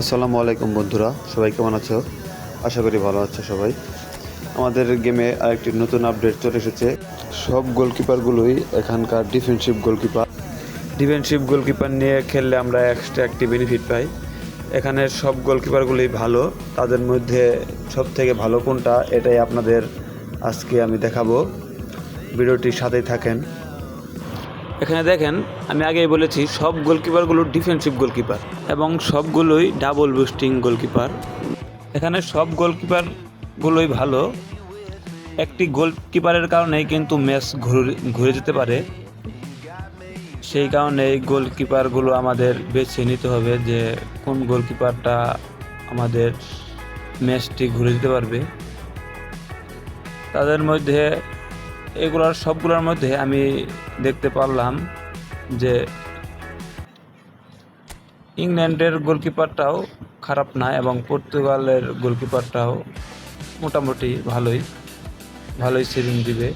আসসালামু আলাইকুম বন্ধুরা, সবাই কেমন আছো? আশা করি ভালো আছো সবাই। আমাদের গেমে আরেকটি নতুন আপডেট চলে এসেছে। সব গোলকিপারগুলোই এখানকার ডিফেন্সিভ গোলকিপার ডিফেন্সিভ গোলকিপার নিয়ে খেললে আমরা এক্সট্রা একটি বেনিফিট পাই। এখানে সব গোলকিপারগুলোই ভালো, তাদের মধ্যে সব থেকে ভালো কোনটা, এটাই আপনাদের আজকে আমি দেখাবো। ভিডিওটির সাথেই থাকেন। এখানে দেখেন, আমি আগেই বলেছি, সব গোলকিপারগুলো ডিফেন্সিভ গোলকিপার এবং সবগুলোই ডাবল বুস্টিং গোলকিপার এখানে সব গোলকিপারগুলোই ভালো। একটি গোলকিপারের কারণেই কিন্তু ম্যাচ ঘুরে যেতে পারে। সেই কারণে গোলকিপারগুলো আমাদের বেছে নিতে হবে যে কোন গোলকিপারটা আমাদের ম্যাচটি ঘুরে দিতে পারবে। তাদের মধ্যে এগুলোর সবগুলোর মধ্যে আমি দেখতে পারলাম যে ইংল্যান্ডের গোলকিপারটাও খারাপ না এবং পর্তুগালের গোলকিপারটাও মোটামুটি ভালোই ভালোই সেভিং দিবে।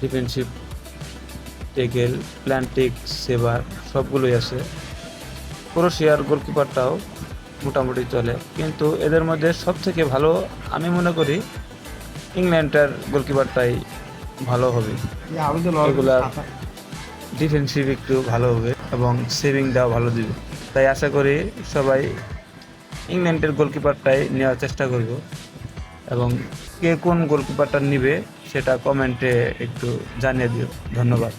ডিফেন্সিভ টেকেল প্ল্যান্টিক সেভার সবগুলোই আছে। ক্রোশিয়ার গোলকিপারটাও মোটামুটি চলে। কিন্তু এদের মধ্যে সবথেকে ভালো আমি মনে করি ইংল্যান্ডের গোলকিপারটাই ভালো হবে। ডিফেন্সিভ একটু ভালো হবে এবং সেভিং দেওয়া ভালো দিবে। তাই আশা করি সবাই ইংল্যান্ডের গোলকিপারটাই নেওয়ার চেষ্টা করব। এবং কে কোন গোলকিপারটা নিবে সেটা কমেন্টে একটু জানিয়ে দিও। ধন্যবাদ।